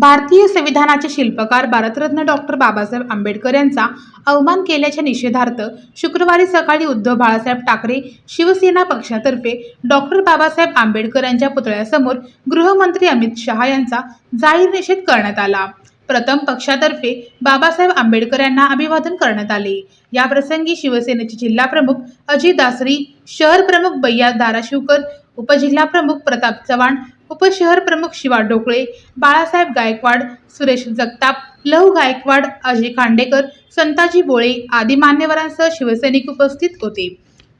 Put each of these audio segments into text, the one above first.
भारतीय संविधानाचे शिल्पकार भारतरत्न डॉक्टर बाबासाहेब आंबेडकर यांचा अवमान केल्याच्या निषेधार्थ शुक्रवारी सकाळी उद्धव बाळासाहेब ठाकरे शिवसेना पक्षातर्फे डॉक्टर बाबासाहेब आंबेडकर यांच्या पुतळ्यासमोर गृहमंत्री अमित शहा यांचा जाहीर निषेध करण्यात आला. प्रथम पक्षातर्फे बाबासाहेब आंबेडकर यांना अभिवादन करण्यात आले. या प्रसंगी शिवसेनेचे जिल्हा प्रमुख अजित दासरी शहर प्रमुख बय्या दाराशिवकर उपजिल्हा प्रमुख प्रताप चव्हाण उपशहर प्रमुख शिवा डोकळे बाळासाहेब गायकवाड सुरेश जगताप लहू गायकवाड अजय खांडेकर संताजी बोळे आदी मान्यवरांसह शिवसैनिक उपस्थित होते.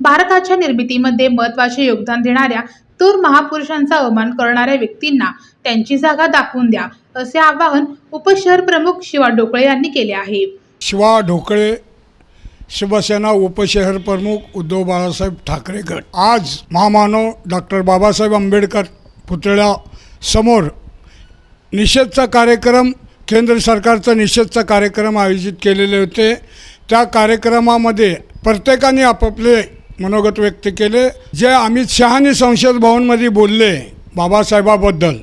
भारताच्या निर्मितीमध्ये महत्त्वाचे योगदान देणाऱ्या थोर महापुरुषांचा अवमान करणाऱ्या व्यक्तींना त्यांची जागा दाखवून द्या असे आवाहन उपशहर प्रमुख शिवा डोकळे यांनी केले आहे. शिवा ढोकळे शिवसेना उपशहर प्रमुख उद्धव बाळासाहेब ठाकरे गट. आज महामानव डॉक्टर बाबासाहेब आंबेडकर पुतळ्यासमोर निषेधचा कार्यक्रम केंद्र सरकारचा निषेधचा कार्यक्रम आयोजित केलेले होते. त्या कार्यक्रमामध्ये प्रत्येकाने आपापले मनोगत व्यक्त केले. जे अमित शहानी संसद भवनमध्ये बोलले बाबासाहेबाबद्दल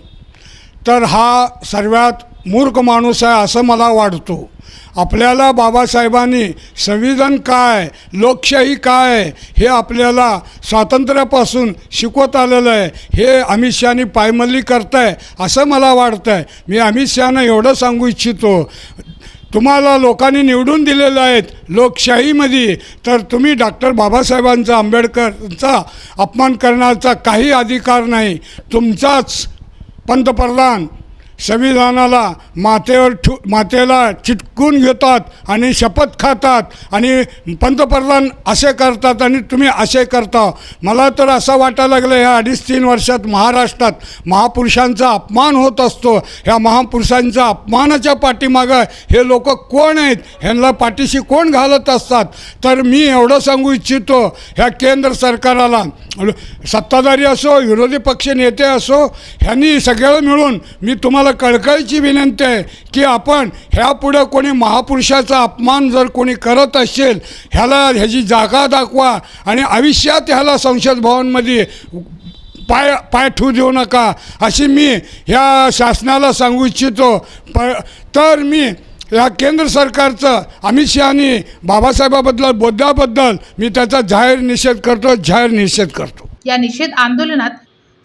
तर हा सर्वात मूर्ख माणूस आहे असं मला वाटतो. आपल्याला बाबासाहेबांनी संविधान काय लोकशाही काय हे आपल्याला स्वातंत्र्यापासून शिकवत आलेलं आहे. हे अमित शहानी पायमल्ली करताय असं मला वाटतं आहे मी अमित शहानं एवढं सांगू इच्छितो. तुम्हाला लोकांनी निवडून दिलेलं आहेत लोकशाहीमध्ये तर तुम्ही डॉक्टर बाबासाहेबांचा आंबेडकरचा अपमान करण्याचा काही अधिकार नाही. तुमचाच पंतप्रधान संविधानाला माथेवर ठू मातेला चिटकून घेतात आणि शपथ खातात आणि पंतप्रधान असे करतात आणि तुम्ही असे करता. मला तर असं वाटायला लागलं ह्या अडीच तीन वर्षात महाराष्ट्रात महापुरुषांचा अपमान होत असतो. ह्या महापुरुषांच्या अपमानाच्या पाठीमागं हे लोक कोण आहेत? ह्यांना पाठीशी कोण घालत असतात? तर मी एवढं सांगू इच्छितो ह्या केंद्र सरकाराला सत्ताधारी असो विरोधी पक्ष नेते असो ह्यांनी सगळं मिळून मी तुम्हाला कळकळीची विनंती आहे की आपण ह्यापुढं कोणी महापुरुषाचा अपमान जर कोणी करत असेल ह्याला ह्याची जागा दाखवा आणि आयुष्यात ह्याला संसद भवनमध्ये पाय पाय ठेवू देऊ नका अशी मी ह्या शासनाला सांगू इच्छितो. प तर मी या केंद्र सरकारचं अमित शहानी बाबासाहेबाबद्दल बोद्धाबद्दल मी त्याचा जाहीर निषेध करतो जाहीर निषेध करतो. या निषेध आंदोलनात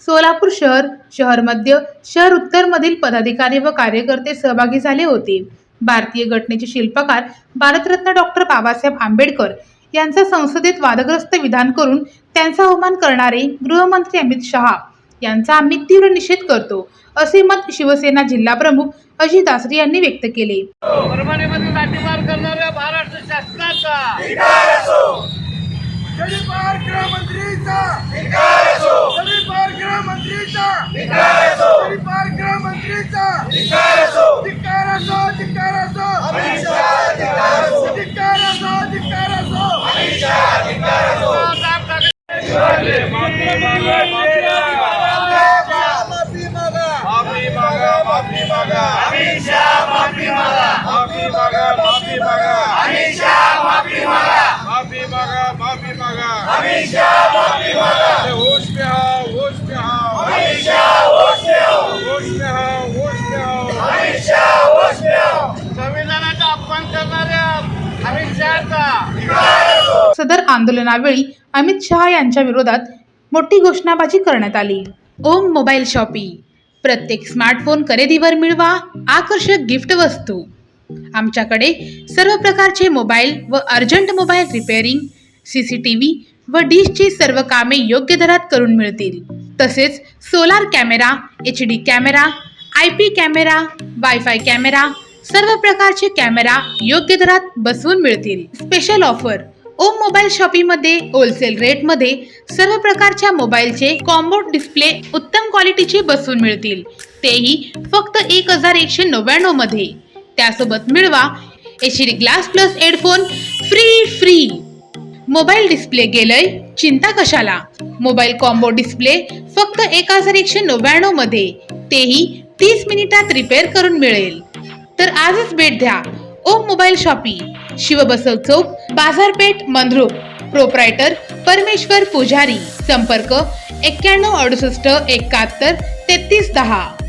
सोलापूर शहर शहर मध्य शहर उत्तरमधील पदाधिकारी व कार्यकर्ते सहभागी झाले होते. भारतीय घटनेचे शिल्पकार भारतरत्न डॉक्टर बाबासाहेब आंबेडकर यांचा संसदेत वादग्रस्त विधान करून त्यांचा अवमान करणारे गृहमंत्री अमित शहा यांचा आम्ही तीव्र निषेध करतो असे मत शिवसेना जिल्हा प्रमुख अजित दासरी यांनी व्यक्त केले. महाराष्ट्र शासनाचा गडीपार गृहमंत्रीचा गडीपार गृहमंत्रीचा गडीपार गृहमंत्रीचा धिक्कार असो धिक्कार असो धिक्कार असो धिक्कार असो माफी मागा माफी मागा माफी मागा माफी मागा माफी मागा माफी मागा माफी मागा माफी मागा अरे होश में आओ होश में आओ होश में आओ होश में आओ संविधानाचा अपमान करणाऱ्या अमित शहाचा सदर आंदोलनावेळी अमित शहा यांच्या विरोधात मोठी घोषणाबाजी करण्यात आली. Om mobile shopee. प्रत्येक स्मार्टफोन खरेदीवर मिळवा आकर्षक गिफ्ट वस्तू. आमच्याकडे सर्व प्रकारचे मोबाईल व urgent mobile repairing C C T V व डिशची सर्व कामे योग्य दरात करून मिळतील. तसेच solar camera H D camera I P camera wifi camera सर्व प्रकारचे कॅमेरा योग्य दरात बसवून मिळतील. स्पेशल ऑफर ओम मोबाईल शॉपीमध्ये होलसेल रेटमध्ये सर्व प्रकारच्या मोबाईलचे कॉम्बो डिस्प्ले उत्तम क्वालिटीचे बसवून मिळतील. तेही फक्त एक हजार एकशे नव्याण्णवमध्ये. त्यासोबत मिळवा H glass plus headphone free free mobile display गेलय चिंता कशाला? मोबाईल कॉम्बो डिस्प्ले फक्त एक हजार एकशे नव्याण्णवमध्ये. तेही तीस मिनिटात रिपेअर करून मिळेल. तर आजच भेट द्या. ओम मोबाईल शॉपी. शिवबसव चौक बाजारपेठ मंद्रुप. प्रोप्रायटर परमेश्वर पुजारी. संपर्क एक्क्याण्णव अडुसष्ट एकाहत्तर तेहतीस दहा.